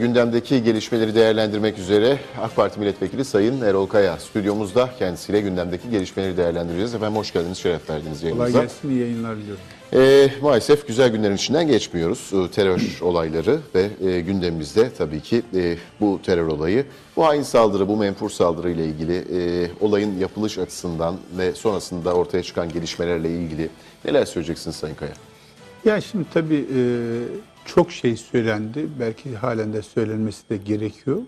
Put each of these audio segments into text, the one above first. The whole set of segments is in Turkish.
Gündemdeki gelişmeleri değerlendirmek üzere AK Parti Milletvekili Sayın Erol Kaya stüdyomuzda kendisiyle gündemdeki gelişmeleri değerlendireceğiz. Efendim hoş geldiniz, şeref verdiniz Kolay yayınımıza. gelsin, iyi yayınlar diliyorum. Ee, maalesef güzel günlerin içinden geçmiyoruz. Ee, terör olayları ve e, gündemimizde tabii ki e, bu terör olayı. Bu hain saldırı, bu menfur saldırı ile ilgili e, olayın yapılış açısından ve sonrasında ortaya çıkan gelişmelerle ilgili neler söyleyeceksiniz Sayın Kaya? Ya şimdi tabii e, çok şey söylendi. Belki halen de söylenmesi de gerekiyor.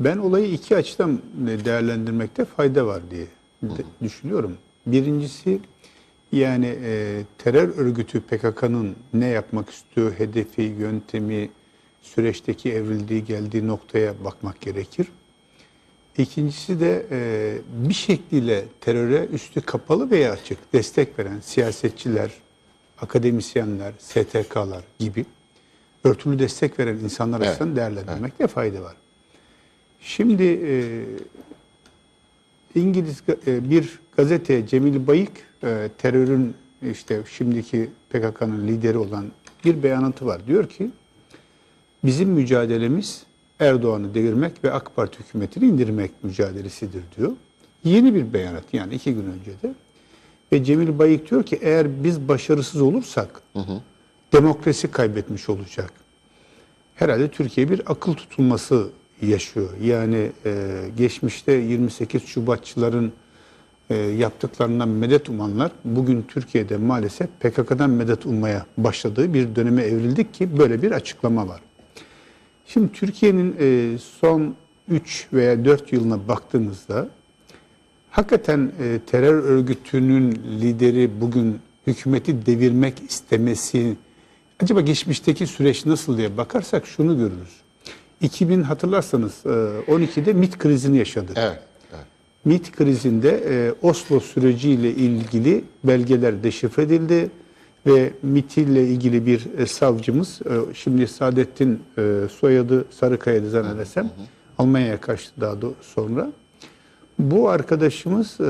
Ben olayı iki açıdan değerlendirmekte fayda var diye de- düşünüyorum. Birincisi yani e, terör örgütü PKK'nın ne yapmak istiyor, hedefi, yöntemi, süreçteki evrildiği geldiği noktaya bakmak gerekir. İkincisi de e, bir şekliyle teröre üstü kapalı veya açık destek veren siyasetçiler, akademisyenler, STK'lar gibi örtülü destek veren insanlar Evet, açısından değerlendirmekte fayda var. Şimdi e, İngiliz e, bir gazete Cemil Bayık e, terörün işte şimdiki PKK'nın lideri olan bir beyanatı var. Diyor ki bizim mücadelemiz Erdoğan'ı devirmek ve AK Parti hükümetini indirmek mücadelesidir diyor. Yeni bir beyanat yani iki gün önce de. Ve Cemil Bayık diyor ki eğer biz başarısız olursak demokrasi kaybetmiş olacak. Herhalde Türkiye bir akıl tutulması yaşıyor. Yani e, geçmişte 28 Şubatçıların e, yaptıklarından medet umanlar bugün Türkiye'de maalesef PKK'dan medet ummaya başladığı bir döneme evrildik ki böyle bir açıklama var. Şimdi Türkiye'nin e, son 3 veya 4 yılına baktığımızda hakikaten e, terör örgütünün lideri bugün hükümeti devirmek istemesi acaba geçmişteki süreç nasıl diye bakarsak şunu görürüz. 2000 hatırlarsanız e, 12'de MİT krizini yaşadık. Evet. evet. MİT krizinde e, Oslo süreciyle ilgili belgeler deşifre edildi ve MİT ile ilgili bir e, savcımız, e, şimdi Saadettin e, soyadı Sarıkaya'dı zannedersem, Almanya'ya kaçtı daha da sonra. Bu arkadaşımız e,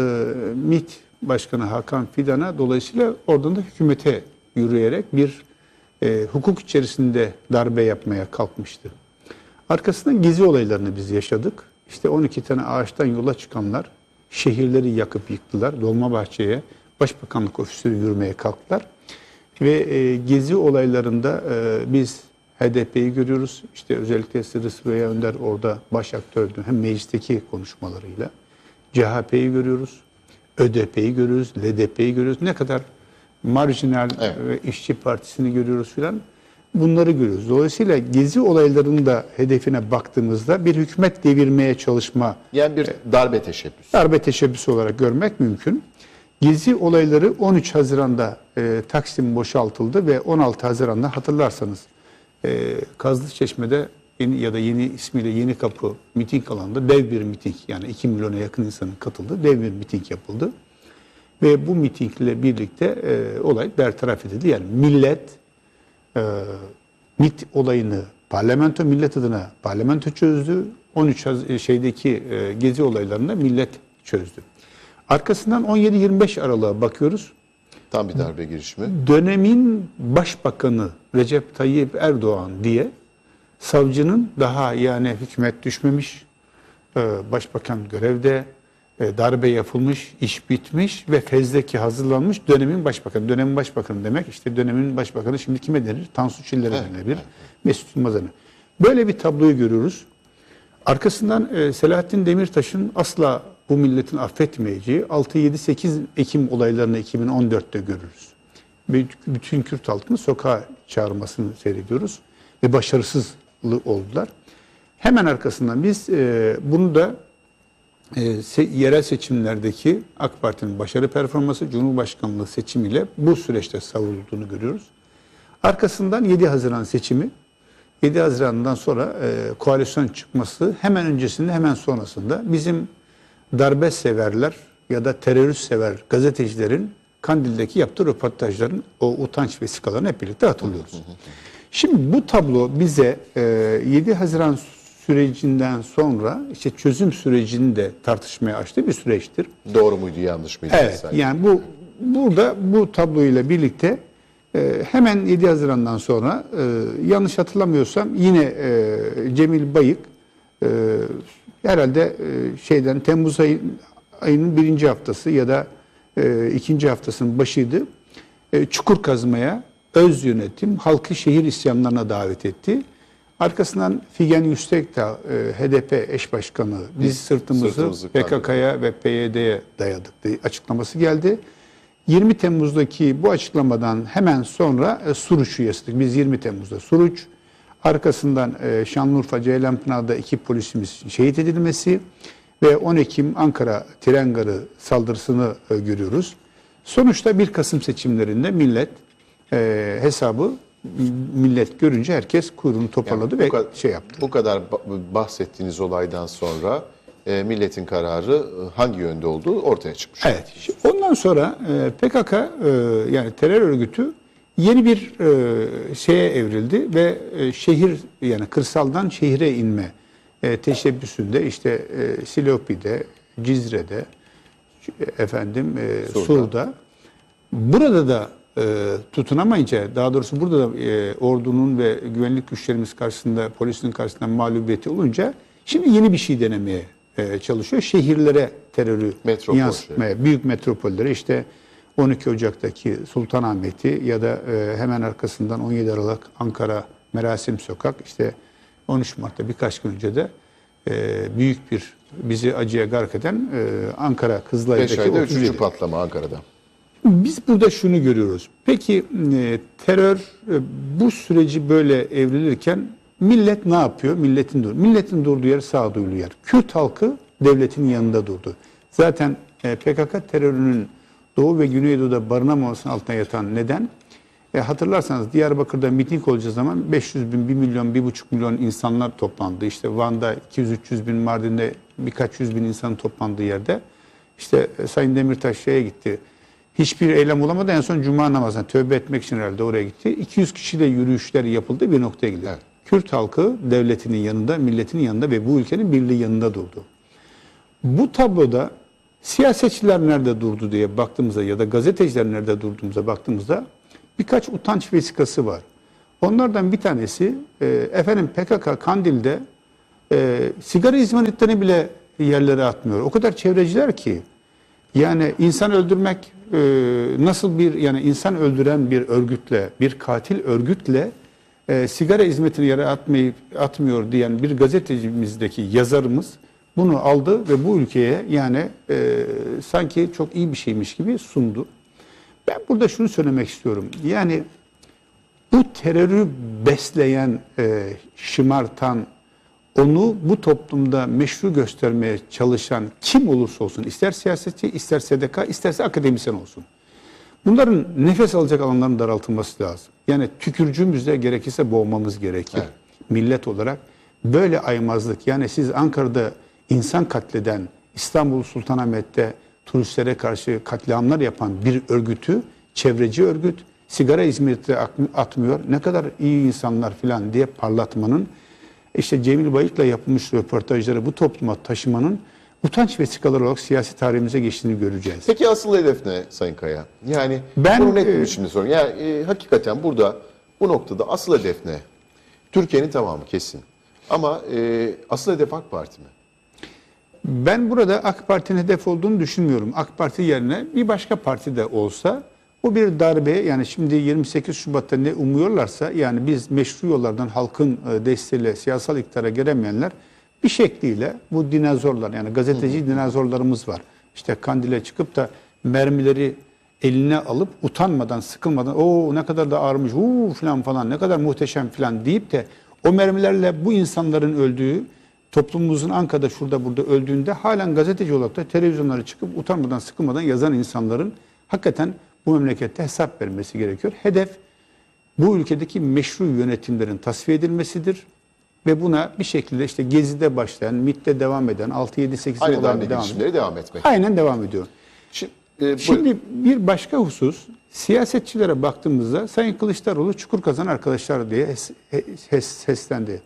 MİT Başkanı Hakan Fidan'a dolayısıyla oradan da hükümete yürüyerek bir e, hukuk içerisinde darbe yapmaya kalkmıştı. Arkasından gezi olaylarını biz yaşadık. İşte 12 tane ağaçtan yola çıkanlar şehirleri yakıp yıktılar. Dolmabahçe'ye Başbakanlık ofisi yürümeye kalktılar. Ve e, gezi olaylarında e, biz HDP'yi görüyoruz. İşte özellikle Sırrı Süreyya Önder orada baş aktördü. Hem meclisteki konuşmalarıyla. CHP'yi görüyoruz. ÖDP'yi görüyoruz. LDP'yi görüyoruz. Ne kadar marjinal Evet. ve işçi partisini görüyoruz filan. Bunları görüyoruz. Dolayısıyla gezi olaylarının da hedefine baktığımızda bir hükümet devirmeye çalışma, Yani bir darbe teşebbüsü. darbe teşebbüsü olarak görmek mümkün. Gezi olayları 13 Haziran'da e, Taksim boşaltıldı ve 16 Haziran'da hatırlarsanız e, Kazlıçeşme'de yeni ya da yeni ismiyle Yeni Kapı miting alanında dev bir miting yani 2 milyona yakın insanın katıldığı dev bir miting yapıldı. Ve bu mitingle birlikte e, olay bertaraf edildi. Yani millet e, MIT olayını parlamento millet adına parlamento çözdü. 13 Haz- e, şeydeki e, gezi olaylarını millet çözdü. Arkasından 17-25 Aralık'a bakıyoruz. Tam bir darbe girişimi. Dönemin başbakanı Recep Tayyip Erdoğan diye savcının daha yani hükümet düşmemiş, e, başbakan görevde, darbe yapılmış, iş bitmiş ve fezleki hazırlanmış dönemin başbakanı. Dönemin başbakanı demek işte dönemin başbakanı şimdi kime denir? Tansu Çiller'e denilebilir. Mesut Yılmaz'a. Böyle bir tabloyu görüyoruz. Arkasından e, Selahattin Demirtaş'ın asla bu milletin affetmeyeceği 6-7-8 Ekim olaylarını 2014'te görürüz. Bütün Kürt halkını sokağa çağırmasını seyrediyoruz ve başarısız oldular. Hemen arkasından biz e, bunu da e, yerel seçimlerdeki AK Parti'nin başarı performansı Cumhurbaşkanlığı seçimiyle bu süreçte savrulduğunu görüyoruz. Arkasından 7 Haziran seçimi 7 Haziran'dan sonra e, koalisyon çıkması hemen öncesinde hemen sonrasında bizim darbe severler ya da terörist sever gazetecilerin Kandil'deki yaptığı röportajların o utanç vesikalarını hep birlikte hatırlıyoruz. Şimdi bu tablo bize e, 7 Haziran sürecinden sonra işte çözüm sürecini de tartışmaya açtığı bir süreçtir. Doğru muydu, yanlış mıydı? Evet. vesaire. Yani bu burada bu tabloyla birlikte E, hemen 7 Haziran'dan sonra e, yanlış hatırlamıyorsam yine e, Cemil Bayık herhalde şeyden Temmuz ayı, ayının birinci haftası ya da ikinci haftasının başıydı. Çukur kazmaya, öz yönetim, halkı şehir isyanlarına davet etti. Arkasından Figen Yüksekdağ, e, HDP eş başkanı, biz sırtımızı, sırtımızı PKK'ya ve PYD'ye dayadık diye açıklaması geldi. 20 Temmuz'daki bu açıklamadan hemen sonra e, Suruç üyesidik. Biz 20 Temmuz'da Suruç, arkasından e, Şanlıurfa Ceylanpınar'da iki polisimiz şehit edilmesi ve 10 Ekim Ankara tren garı saldırısını e, görüyoruz. Sonuçta 1 Kasım seçimlerinde millet e, hesabı millet görünce herkes kuyruğunu toparladı Yani ve kadar- şey yaptı. Bu kadar ba- bahsettiğiniz olaydan sonra e, milletin kararı e, hangi yönde olduğu ortaya çıkmış. Evet. Ondan sonra e, PKK e, yani terör örgütü yeni bir e, şeye evrildi ve e, şehir yani kırsaldan şehire inme e, teşebbüsünde işte e, Silopi'de, Cizre'de, e, efendim e, Sur'da. Sur'da. Burada da e, tutunamayınca daha doğrusu burada da e, ordunun ve güvenlik güçlerimiz karşısında polisin karşısında mağlubiyeti olunca şimdi yeni bir şey denemeye e, çalışıyor. Şehirlere terörü Metropol yansıtmaya, büyük metropollere işte 12 Ocak'taki Sultanahmet'i ya da e, hemen arkasından 17 Aralık Ankara Merasim Sokak işte 13 Mart'ta birkaç gün önce de e, büyük bir bizi acıya gark eden e, Ankara 5 Kızılay'daki ayda 37. 3. patlama Ankara'da. Biz burada şunu görüyoruz. Peki e, terör e, bu süreci böyle evrilirken millet ne yapıyor? Milletin dur. Milletin durduğu yer sağduyulu yer. Kürt halkı devletin yanında durdu. Zaten e, PKK terörünün Doğu ve Güneydoğu'da barınamamasının altına yatan neden? E, hatırlarsanız Diyarbakır'da miting olacağı zaman 500 bin, 1 milyon, 1,5 milyon insanlar toplandı. İşte Van'da 200-300 bin, Mardin'de birkaç yüz bin insanın toplandığı yerde işte Sayın Demirtaş şeye gitti. Hiçbir eylem olamadı. En son Cuma namazına tövbe etmek için herhalde oraya gitti. 200 kişiyle yürüyüşler yapıldı. Bir noktaya gidiyor. Evet. Kürt halkı devletinin yanında, milletinin yanında ve bu ülkenin birliği yanında durdu. Bu tabloda siyasetçiler nerede durdu diye baktığımızda ya da gazeteciler nerede durduğumuza baktığımızda birkaç utanç vesikası var. Onlardan bir tanesi e, efendim PKK Kandil'de e, sigara izmaritlerini bile yerlere atmıyor. O kadar çevreciler ki yani insan öldürmek e, nasıl bir yani insan öldüren bir örgütle bir katil örgütle e, sigara hizmetini yere atmayıp atmıyor diyen bir gazetecimizdeki yazarımız bunu aldı ve bu ülkeye yani e, sanki çok iyi bir şeymiş gibi sundu. Ben burada şunu söylemek istiyorum. Yani bu terörü besleyen, e, şımartan, onu bu toplumda meşru göstermeye çalışan kim olursa olsun, ister siyasetçi, ister SDK, isterse akademisyen olsun. Bunların nefes alacak alanların daraltılması lazım. Yani tükürcüğümüzle gerekirse boğmamız gerekir. Evet. Millet olarak böyle aymazlık yani siz Ankara'da insan katleden, İstanbul Sultanahmet'te turistlere karşı katliamlar yapan bir örgütü, çevreci örgüt, sigara hizmeti atmıyor, ne kadar iyi insanlar falan diye parlatmanın, işte Cemil Bayık'la yapılmış röportajları bu topluma taşımanın utanç vesikaları olarak siyasi tarihimize geçtiğini göreceğiz. Peki asıl hedef ne Sayın Kaya? Yani Ben, bunu net e, bir şimdi sorun. Yani e, hakikaten burada bu noktada asıl hedef ne? Türkiye'nin tamamı kesin. Ama e, asıl hedef AK Parti mi? Ben burada AK Parti'nin hedef olduğunu düşünmüyorum. AK Parti yerine bir başka parti de olsa bu bir darbe yani şimdi 28 Şubat'ta ne umuyorlarsa yani biz meşru yollardan halkın e, desteğiyle siyasal iktidara gelemeyenler bir şekliyle bu dinozorlar yani gazeteci dinozorlarımız var. İşte Kandil'e çıkıp da mermileri eline alıp utanmadan, sıkılmadan o ne kadar da ağırmış, uuu falan falan ne kadar muhteşem falan deyip de o mermilerle bu insanların öldüğü toplumumuzun Ankara'da şurada burada öldüğünde halen gazeteci olarak da televizyonlara çıkıp utanmadan sıkılmadan yazan insanların hakikaten bu memlekette hesap vermesi gerekiyor. Hedef bu ülkedeki meşru yönetimlerin tasfiye edilmesidir. Ve buna bir şekilde işte Gezi'de başlayan, MİT'te devam eden, 6, 7, 8 Aynı yıllarda darbe devam eden. girişimleri devam etmek. Aynen devam ediyor. Şimdi, e, Şimdi bir başka husus, siyasetçilere baktığımızda Sayın Kılıçdaroğlu çukur kazan arkadaşlar diye hes- hes- seslendi.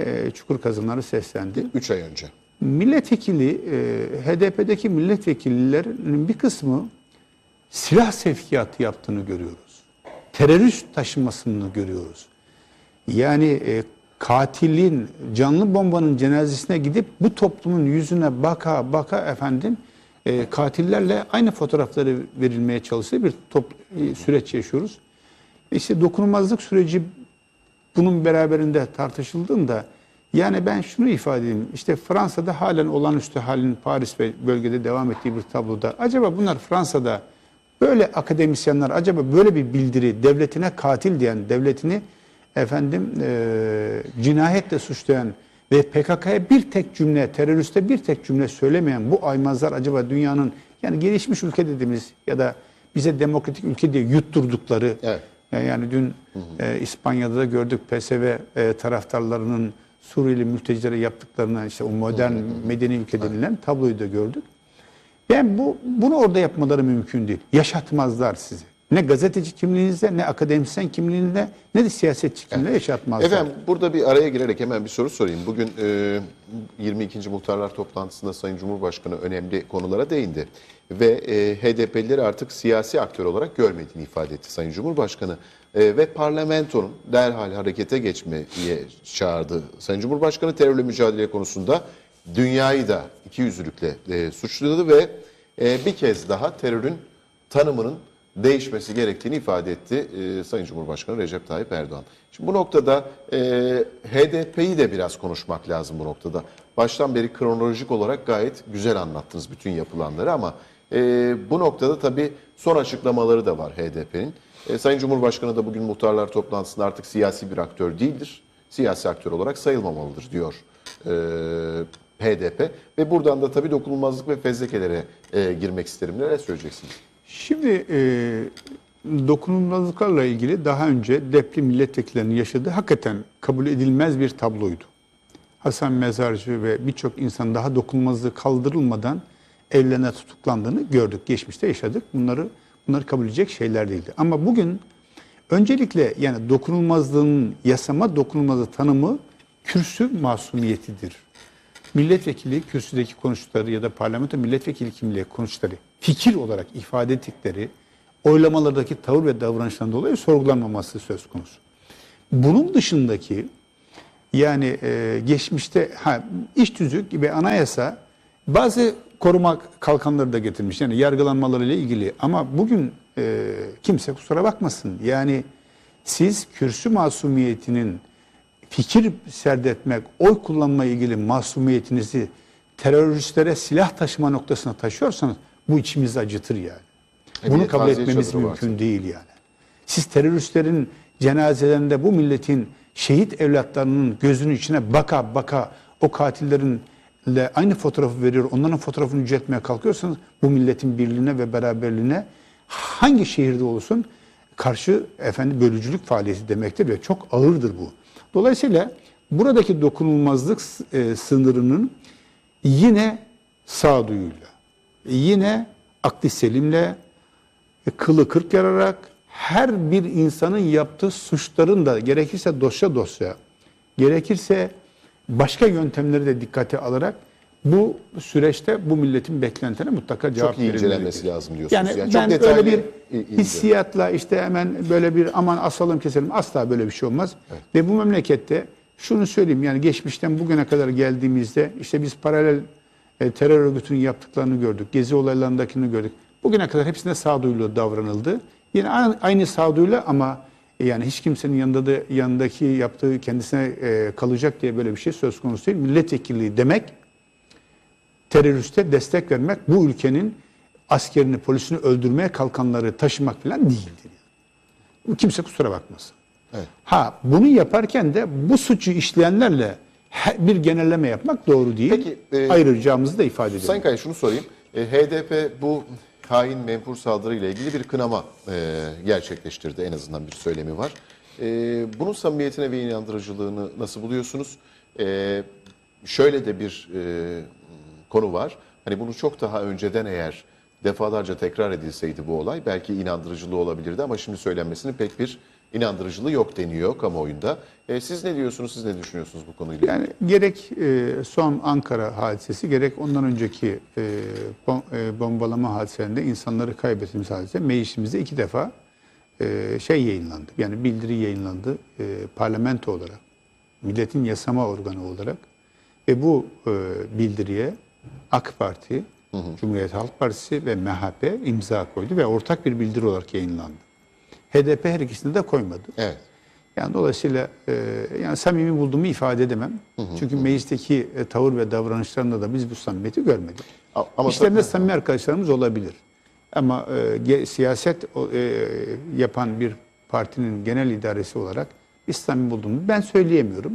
Ee, çukur kazanları seslendi. 3 ay önce. Milletvekili, e, HDP'deki milletvekillerinin bir kısmı silah sevkiyatı yaptığını görüyoruz. terörist taşımasını görüyoruz. Yani e, katilin canlı bombanın cenazesine gidip bu toplumun yüzüne baka baka efendim e, katillerle aynı fotoğrafları verilmeye çalıştığı bir top, e, süreç yaşıyoruz. İşte dokunulmazlık süreci bunun beraberinde tartışıldığında yani ben şunu ifade edeyim. İşte Fransa'da halen olağanüstü halin Paris ve bölgede devam ettiği bir tabloda acaba bunlar Fransa'da böyle akademisyenler acaba böyle bir bildiri devletine katil diyen devletini efendim e, cinayetle suçlayan ve PKK'ya bir tek cümle, teröriste bir tek cümle söylemeyen bu aymazlar acaba dünyanın yani gelişmiş ülke dediğimiz ya da bize demokratik ülke diye yutturdukları Evet. e, Yani dün e, İspanya'da da gördük PSV e, taraftarlarının Suriyeli mültecilere yaptıklarını işte o modern medeni ülke denilen tabloyu da gördük. Ben bu bunu orada yapmaları mümkün değil. Yaşatmazlar sizi. Ne gazeteci kimliğinizde, ne akademisyen kimliğinde, ne de siyasetçi kimliğinde yaşatmazlar. Efendim burada bir araya girerek hemen bir soru sorayım. Bugün e, 22. Muhtarlar Toplantısında Sayın Cumhurbaşkanı önemli konulara değindi. Ve e, HDP'lileri artık siyasi aktör olarak görmediğini ifade etti Sayın Cumhurbaşkanı. E, ve parlamentonun derhal harekete geçmeye çağırdı. Sayın Cumhurbaşkanı terörle mücadele konusunda dünyayı da ikiyüzlülükle e, suçladı ve e, bir kez daha terörün tanımının değişmesi gerektiğini ifade etti e, Sayın Cumhurbaşkanı Recep Tayyip Erdoğan. Şimdi bu noktada e, HDP'yi de biraz konuşmak lazım bu noktada. Baştan beri kronolojik olarak gayet güzel anlattınız bütün yapılanları ama e, bu noktada tabii son açıklamaları da var HDP'nin. E, Sayın Cumhurbaşkanı da bugün muhtarlar toplantısında artık siyasi bir aktör değildir. Siyasi aktör olarak sayılmamalıdır diyor e, HDP. Ve buradan da tabii dokunulmazlık ve fezlekelere e, girmek isterim. Neler söyleyeceksiniz? Şimdi e, dokunulmazlıklarla ilgili daha önce depli milletvekillerinin yaşadığı hakikaten kabul edilmez bir tabloydu. Hasan Mezarcı ve birçok insan daha dokunulmazlığı kaldırılmadan evlerine tutuklandığını gördük. Geçmişte yaşadık. Bunları bunları kabul edecek şeyler değildi. Ama bugün öncelikle yani dokunulmazlığın yasama dokunulmazlığı tanımı kürsü masumiyetidir milletvekili kürsüdeki konuştukları ya da parlamento milletvekili kimliği konuştukları fikir olarak ifade ettikleri oylamalardaki tavır ve davranıştan dolayı sorgulanmaması söz konusu. Bunun dışındaki yani e, geçmişte ha, iş tüzük ve anayasa bazı koruma kalkanları da getirmiş. Yani yargılanmalarıyla ilgili ama bugün e, kimse kusura bakmasın. Yani siz kürsü masumiyetinin fikir serdetmek, oy kullanma ilgili masumiyetinizi teröristlere silah taşıma noktasına taşıyorsanız bu içimizi acıtır yani. E, Bunu kabul etmemiz çadırı var mümkün değil yani. Siz teröristlerin cenazelerinde bu milletin şehit evlatlarının gözünün içine baka baka o katillerinle aynı fotoğrafı veriyor, onların fotoğrafını yüceltmeye kalkıyorsanız bu milletin birliğine ve beraberliğine hangi şehirde olsun karşı efendim bölücülük faaliyeti demektir ve çok ağırdır bu. Dolayısıyla buradaki dokunulmazlık e, sınırının yine sağduyuyla, yine akli selimle, e, kılı kırk yararak her bir insanın yaptığı suçların da gerekirse dosya dosya, gerekirse başka yöntemleri de dikkate alarak bu süreçte bu milletin beklentilerine mutlaka cevap Çok iyi incelenmesi lazım diyorsunuz. Yani, Yani çok ben detaylı öyle bir ince. hissiyatla işte hemen böyle bir aman asalım keselim asla böyle bir şey olmaz. Ve bu memlekette şunu söyleyeyim yani geçmişten bugüne kadar geldiğimizde işte biz paralel e, terör örgütünün yaptıklarını gördük. Gezi olaylarındakini gördük. Bugüne kadar hepsine sağduyulu davranıldı. Yine a- aynı sağduyuyla ama e, yani hiç kimsenin yanında da yanındaki yaptığı kendisine e, kalacak diye böyle bir şey söz konusu değil. Milletvekilliği demek teröriste destek vermek bu ülkenin askerini, polisini öldürmeye kalkanları taşımak falan değildir. Yani. Kimse kusura bakmasın. Evet. Ha bunu yaparken de bu suçu işleyenlerle bir genelleme yapmak doğru değil. Peki, e, Ayıracağımızı da ifade edelim. Sayın Kaya şunu sorayım. E, HDP bu hain menfur saldırı ile ilgili bir kınama e, gerçekleştirdi. En azından bir söylemi var. E, bunun samimiyetine ve inandırıcılığını nasıl buluyorsunuz? E, şöyle de bir e, konu var. Hani bunu çok daha önceden eğer defalarca tekrar edilseydi bu olay belki inandırıcılığı olabilirdi ama şimdi söylenmesinin pek bir inandırıcılığı yok deniyor kamuoyunda. E, siz ne diyorsunuz, siz ne düşünüyorsunuz bu konuyla? Yani gerek e, son Ankara hadisesi gerek ondan önceki e, bom- e, bombalama hadiselerinde insanları kaybettiğimiz hadise meclisimizde iki defa e, şey yayınlandı. Yani bildiri yayınlandı e, parlamento olarak, milletin yasama organı olarak ve bu e, bildiriye AK Parti, Cumhuriyet Halk Partisi ve MHP imza koydu ve ortak bir bildiri olarak yayınlandı. HDP her ikisini de koymadı. Evet. Yani dolayısıyla e, yani samimi bulduğumu ifade edemem. Çünkü meclisteki e, tavır ve davranışlarında da biz bu samimiyeti görmedik. Ama İşlerinde tabii- samimi arkadaşlarımız olabilir. Ama e, siyaset e, yapan bir partinin genel idaresi olarak samimi bulduğumu ben söyleyemiyorum.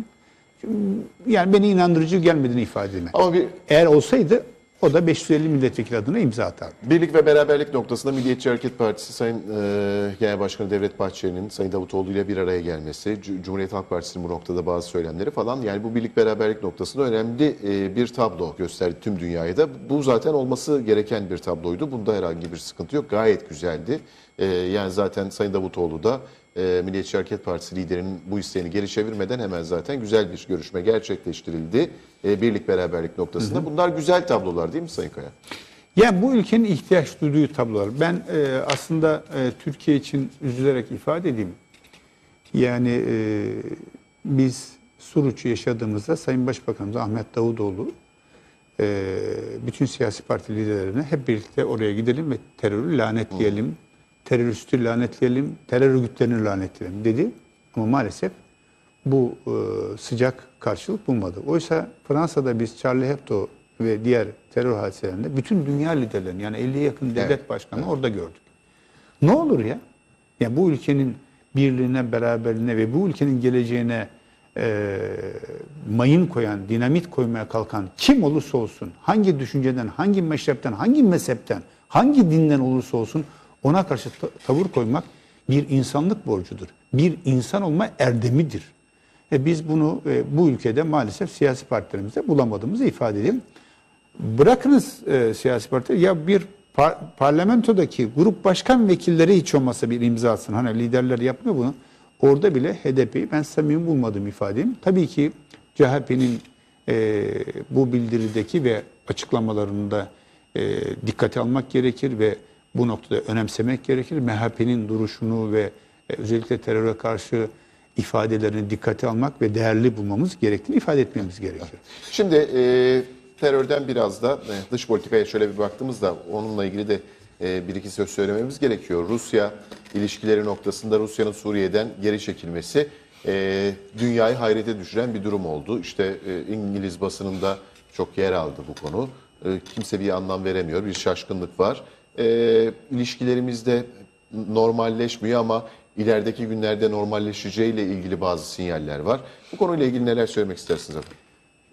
Yani beni inandırıcı gelmediğini ifade edemem. Ama bir Eğer olsaydı o da 550 milletvekili adına imza atardı. Birlik ve beraberlik noktasında Milliyetçi Hareket Partisi Sayın e, Genel Başkanı Devlet Bahçeli'nin Sayın Davutoğlu ile bir araya gelmesi, C- Cumhuriyet Halk Partisi'nin bu noktada bazı söylemleri falan yani bu birlik beraberlik noktasında önemli e, bir tablo gösterdi tüm dünyaya da. Bu zaten olması gereken bir tabloydu. Bunda herhangi bir sıkıntı yok. Gayet güzeldi. E, yani zaten Sayın Davutoğlu da e, Milliyetçi Hareket Partisi liderinin bu isteğini geri çevirmeden hemen zaten güzel bir görüşme gerçekleştirildi. E, birlik beraberlik noktasında. Bunlar güzel tablolar değil mi Sayın Kaya? Yani bu ülkenin ihtiyaç duyduğu tablolar. Ben e, aslında e, Türkiye için üzülerek ifade edeyim. Yani e, biz Suruç'u yaşadığımızda Sayın Başbakanımız Ahmet Davutoğlu e, bütün siyasi parti liderlerine hep birlikte oraya gidelim ve terörü lanetleyelim, teröristi lanetleyelim, terör örgütlerini lanetleyelim dedi. Ama maalesef bu e, sıcak karşılık bulmadı. Oysa Fransa'da biz Charlie Hebdo ve diğer terör hadiselerinde bütün dünya liderlerini yani 50'ye yakın devlet Evet, başkanı orada gördük. Ne olur ya? Ya bu ülkenin birliğine, beraberliğine ve bu ülkenin geleceğine e, mayın koyan, dinamit koymaya kalkan kim olursa olsun, hangi düşünceden, hangi meşrepten, hangi mezhepten, hangi dinden olursa olsun ona karşı ta- tavır koymak bir insanlık borcudur. Bir insan olma erdemidir. E biz bunu e, bu ülkede maalesef siyasi partilerimizde bulamadığımızı ifade edelim. Bırakınız e, siyasi partiler ya bir par- parlamentodaki grup başkan vekilleri hiç olmazsa bir imza atsın. Hani liderler yapmıyor bunu. Orada bile HDP'yi ben samimi bulmadığımı ifade edeyim. Tabii ki CHP'nin e, bu bildirideki ve açıklamalarında e, dikkate almak gerekir ve bu noktada önemsemek gerekir. MHP'nin duruşunu ve e, özellikle teröre karşı ifadelerini dikkate almak ve değerli bulmamız gerektiğini ifade etmemiz gerekiyor. Şimdi e, terörden biraz da e, dış politikaya şöyle bir baktığımızda onunla ilgili de e, bir iki söz söylememiz gerekiyor. Rusya ilişkileri noktasında Rusya'nın Suriye'den geri çekilmesi e, dünyayı hayrete düşüren bir durum oldu. İşte e, İngiliz basınında çok yer aldı bu konu. E, kimse bir anlam veremiyor, bir şaşkınlık var. E, ilişkilerimizde normalleşmiyor ama ilerideki günlerde normalleşeceğiyle ilgili bazı sinyaller var. Bu konuyla ilgili neler söylemek istersiniz efendim?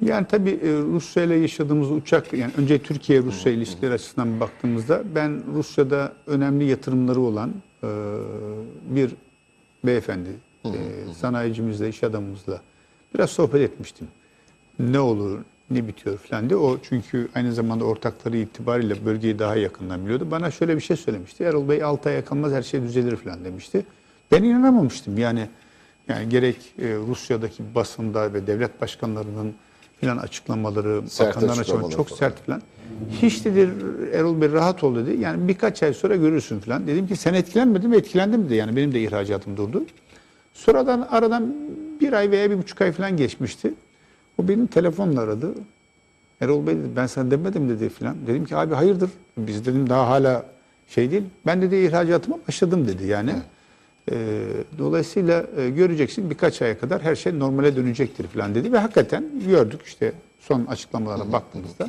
Yani tabii e, Rusya ile yaşadığımız uçak, yani önce Türkiye-Rusya ilişkileri açısından baktığımızda ben Rusya'da önemli yatırımları olan e, bir beyefendi, e, sanayicimizle, iş adamımızla biraz sohbet etmiştim. Ne olur, ne bitiyor falan diye. O çünkü aynı zamanda ortakları itibariyle bölgeyi daha yakından biliyordu. Bana şöyle bir şey söylemişti. Erol Bey 6 aya kalmaz her şey düzelir falan demişti. Ben inanamamıştım. Yani yani gerek e, Rusya'daki basında ve devlet başkanlarının filan açıklamaları, Sert bakanların açıklamalar açıklamaları çok falan. sert filan. Hiç dedi Erol Bey rahat ol dedi. Yani birkaç ay sonra görürsün filan. Dedim ki sen etkilenmedin mi? Etkilendim dedi. Yani benim de ihracatım durdu. Sonradan aradan bir ay veya bir buçuk ay falan geçmişti. O beni telefonla aradı. Erol Bey dedi ben sana demedim dedi filan. Dedim ki abi hayırdır biz dedim daha hala şey değil. Ben dedi ihracatıma başladım dedi yani. Ee, dolayısıyla e, göreceksin birkaç aya kadar her şey normale dönecektir filan dedi. Ve hakikaten gördük işte son açıklamalara baktığımızda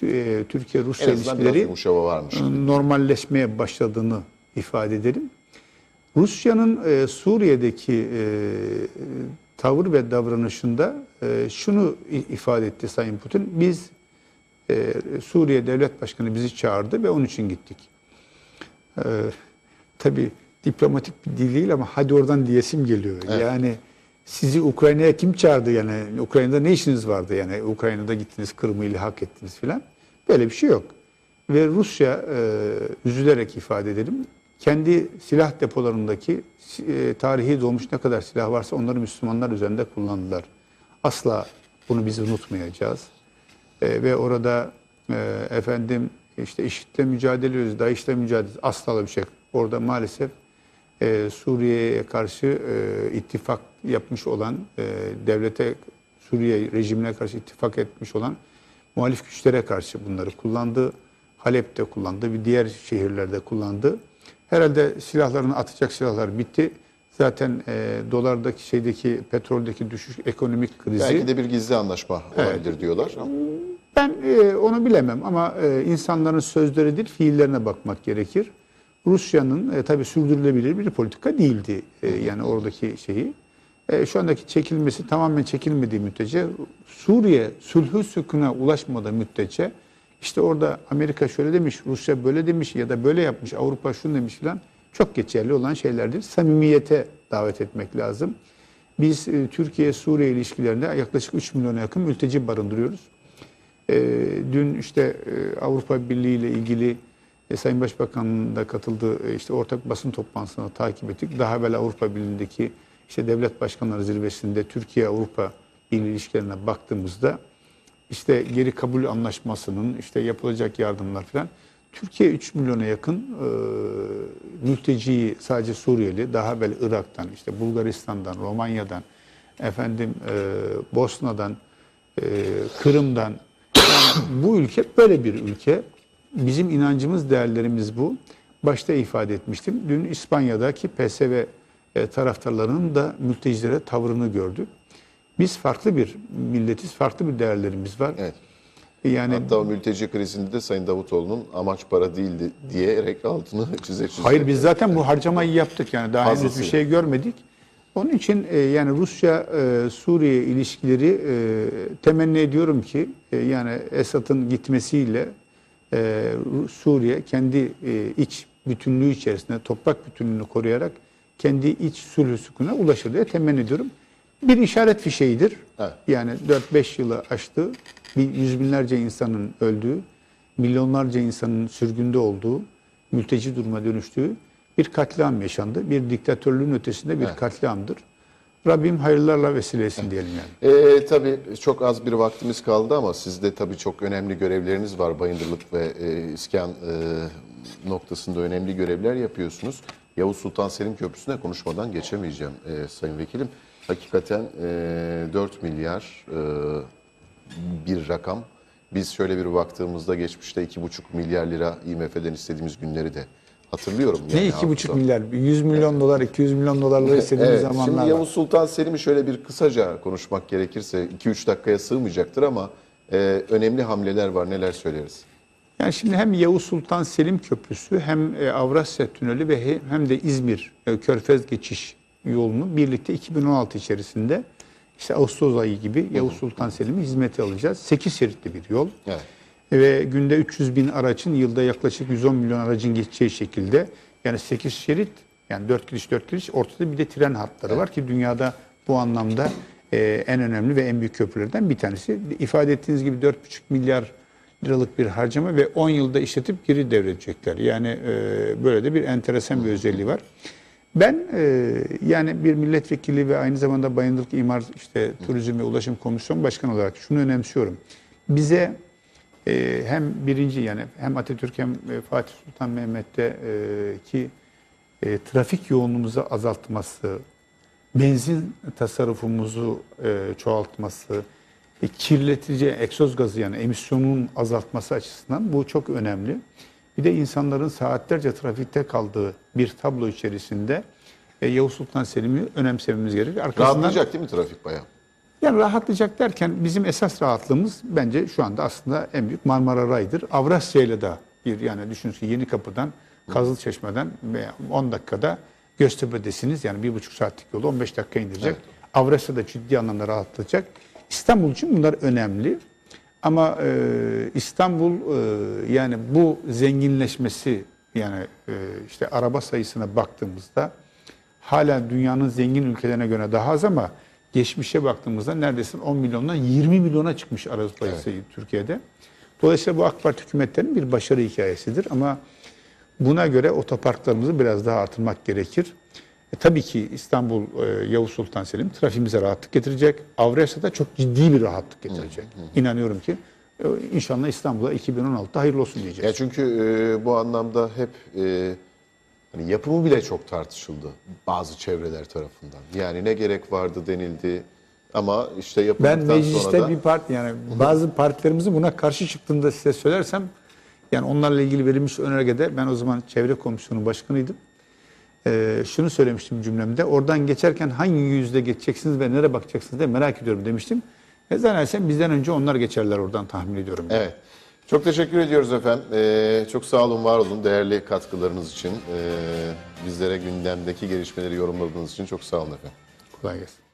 Tü- Türkiye-Rusya ilişkileri normalleşmeye başladığını ifade edelim. Rusya'nın e, Suriye'deki e, tavır ve davranışında e, şunu ifade etti Sayın Putin. Biz e, Suriye Devlet Başkanı bizi çağırdı ve onun için gittik. E, tabii diplomatik bir dil değil ama hadi oradan diyesim geliyor. Yani sizi Ukrayna'ya kim çağırdı yani Ukrayna'da ne işiniz vardı yani Ukrayna'da gittiniz Kırım'ı ilhak ettiniz filan. Böyle bir şey yok. Ve Rusya e, üzülerek ifade edelim kendi silah depolarındaki e, tarihi dolmuş ne kadar silah varsa onları Müslümanlar üzerinde kullandılar. Asla bunu biz unutmayacağız. E, ve orada e, efendim işte IŞİD'le mücadele ediyoruz, DAEŞ'le mücadele ediyoruz. Asla öyle bir şey. Orada maalesef e, Suriye'ye karşı e, ittifak yapmış olan, e, devlete, Suriye rejimine karşı ittifak etmiş olan muhalif güçlere karşı bunları kullandı. Halep'te kullandı, bir diğer şehirlerde kullandı. Herhalde silahlarını atacak silahlar bitti. Zaten e, dolardaki şeydeki petroldeki düşüş ekonomik krizi. Belki de bir gizli anlaşma olabilir diyorlar. Ama Ben e, onu bilemem ama e, insanların sözleri değil fiillerine bakmak gerekir. Rusya'nın e, tabii sürdürülebilir bir politika değildi e, yani oradaki şeyi. E, şu andaki çekilmesi tamamen çekilmediği müddetçe Suriye sulhü sükuna ulaşmadığı müddetçe işte orada Amerika şöyle demiş, Rusya böyle demiş ya da böyle yapmış, Avrupa şunu demiş filan çok geçerli olan şeylerdir. Samimiyete davet etmek lazım. Biz e, Türkiye-Suriye ilişkilerinde yaklaşık 3 milyona yakın mülteci barındırıyoruz. E, dün işte e, Avrupa Birliği ile ilgili Sayın Başbakan'ın da katıldığı işte ortak basın toplantısını takip ettik. Daha evvel Avrupa Birliği'ndeki işte devlet başkanları zirvesinde Türkiye-Avrupa ilişkilerine baktığımızda işte geri kabul anlaşmasının işte yapılacak yardımlar falan Türkiye 3 milyona yakın e, mülteciyi sadece Suriyeli, daha evvel Irak'tan, işte Bulgaristan'dan, Romanya'dan, efendim e, Bosna'dan, e, Kırım'dan yani bu ülke böyle bir ülke. Bizim inancımız, değerlerimiz bu. Başta ifade etmiştim. Dün İspanya'daki PSV e, taraftarlarının da mültecilere tavrını gördük. Biz farklı bir milletiz, farklı bir değerlerimiz var. evet. Yani Hatta o mülteci krizinde de Sayın Davutoğlu'nun amaç para değildi diyerek altını çize çize. Hayır biz zaten bu harcamayı yaptık yani daha henüz bir şey görmedik. Onun için e, yani Rusya e, Suriye ilişkileri e, temenni ediyorum ki e, yani Esad'ın gitmesiyle e, Suriye kendi e, iç bütünlüğü içerisinde toprak bütünlüğünü koruyarak kendi iç sulh sükuna ulaşır diye temenni ediyorum. Bir işaret fişeğidir. Evet. Yani 4-5 yılı aştı. Bir yüz binlerce insanın öldüğü, milyonlarca insanın sürgünde olduğu, mülteci duruma dönüştüğü bir katliam yaşandı. Bir diktatörlüğün ötesinde bir Evet. katliamdır. Rabbim hayırlarla vesilesin diyelim yani. Ee, tabii çok az bir vaktimiz kaldı ama sizde tabii çok önemli görevleriniz var. Bayındırlık ve e, iskan e, noktasında önemli görevler yapıyorsunuz. Yavuz Sultan Selim Köprüsü'ne konuşmadan geçemeyeceğim e, Sayın Vekilim. Hakikaten e, 4 milyar e, bir rakam. Biz şöyle bir baktığımızda geçmişte 2,5 milyar lira IMF'den istediğimiz günleri de hatırlıyorum. Ne Yani iki buçuk milyar? 100 milyon dolar, 200 milyon dolarları istediğimiz Evet, zamanlar şimdi. Yavuz Sultan Selim'i şöyle bir kısaca konuşmak gerekirse 2-3 dakikaya sığmayacaktır ama e, önemli hamleler var. Neler söyleriz? Yani şimdi hem Yavuz Sultan Selim Köprüsü hem e, Avrasya Tüneli ve he- hem de İzmir e, Körfez geçiş yolunu birlikte 2016 içerisinde işte Ağustos ayı gibi Yavuz Sultan Selim'i hizmete alacağız. 8 şeritli bir yol. Evet. Ve günde 300 bin aracın yılda yaklaşık 110 milyon aracın geçeceği şekilde yani 8 şerit yani 4 giriş 4 giriş ortada bir de tren hatları var ki dünyada bu anlamda e, en önemli ve en büyük köprülerden bir tanesi. İfade ettiğiniz gibi 4,5 milyar liralık bir harcama ve 10 yılda işletip geri devredecekler. Yani e, böyle de bir enteresan bir özelliği var. Ben e, yani bir milletvekili ve aynı zamanda Bayındırlık İmar işte Turizm ve Ulaşım Komisyonu Başkanı olarak şunu önemsiyorum. Bize e, hem birinci yani hem Atatürk hem e, Fatih Sultan Mehmet'te e, ki e, trafik yoğunluğumuzu azaltması, benzin tasarrufumuzu e, çoğaltması, e, kirletici egzoz gazı yani emisyonun azaltması açısından bu çok önemli. Bir de insanların saatlerce trafikte kaldığı bir tablo içerisinde e, Yavuz Sultan Selim'i önemsememiz gerekir. Arkasından, Rahatlayacak değil mi trafik bayağı? yani rahatlayacak derken bizim esas rahatlığımız bence şu anda aslında en büyük Marmara Ray'dır. Avrasya ile de bir yani düşünün ki Yeni Kapı'dan Kızılçeşme'den veya 10 dakikada Göztepe'desiniz. Yani bir buçuk saatlik yolu 15 dakika indirecek. Avrasya da ciddi anlamda rahatlatacak. İstanbul için bunlar önemli. Ama e, İstanbul e, yani bu zenginleşmesi yani e, işte araba sayısına baktığımızda hala dünyanın zengin ülkelerine göre daha az ama geçmişe baktığımızda neredeyse 10 milyondan 20 milyona çıkmış araba sayısı Türkiye'de. Dolayısıyla bu AK Parti hükümetlerinin bir başarı hikayesidir ama buna göre otoparklarımızı biraz daha artırmak gerekir. E, tabii ki İstanbul e, Yavuz Sultan Selim trafiğimize rahatlık getirecek. Avrasya'da çok ciddi bir rahatlık getirecek. İnanıyorum ki e, inşallah İstanbul'a 2016'da hayırlı olsun diyeceğiz. Ya çünkü e, bu anlamda hep e, Hani yapımı bile çok tartışıldı bazı çevreler tarafından. Yani ne gerek vardı denildi ama işte Ben yapıldıktan mecliste sonra da bir parti yani bazı partilerimizin buna karşı çıktığında size söylersem yani onlarla ilgili verilmiş önergede ben o zaman çevre komisyonu başkanıydım. Ee, şunu söylemiştim cümlemde. Oradan geçerken hangi yüzde geçeceksiniz ve nereye bakacaksınız diye merak ediyorum demiştim. E zannedersem bizden önce onlar geçerler oradan tahmin ediyorum. Evet. Çok teşekkür ediyoruz efendim. Ee, çok sağ olun, var olun. Değerli katkılarınız için, ee, bizlere gündemdeki gelişmeleri yorumladığınız için çok sağ olun efendim. Kolay gelsin.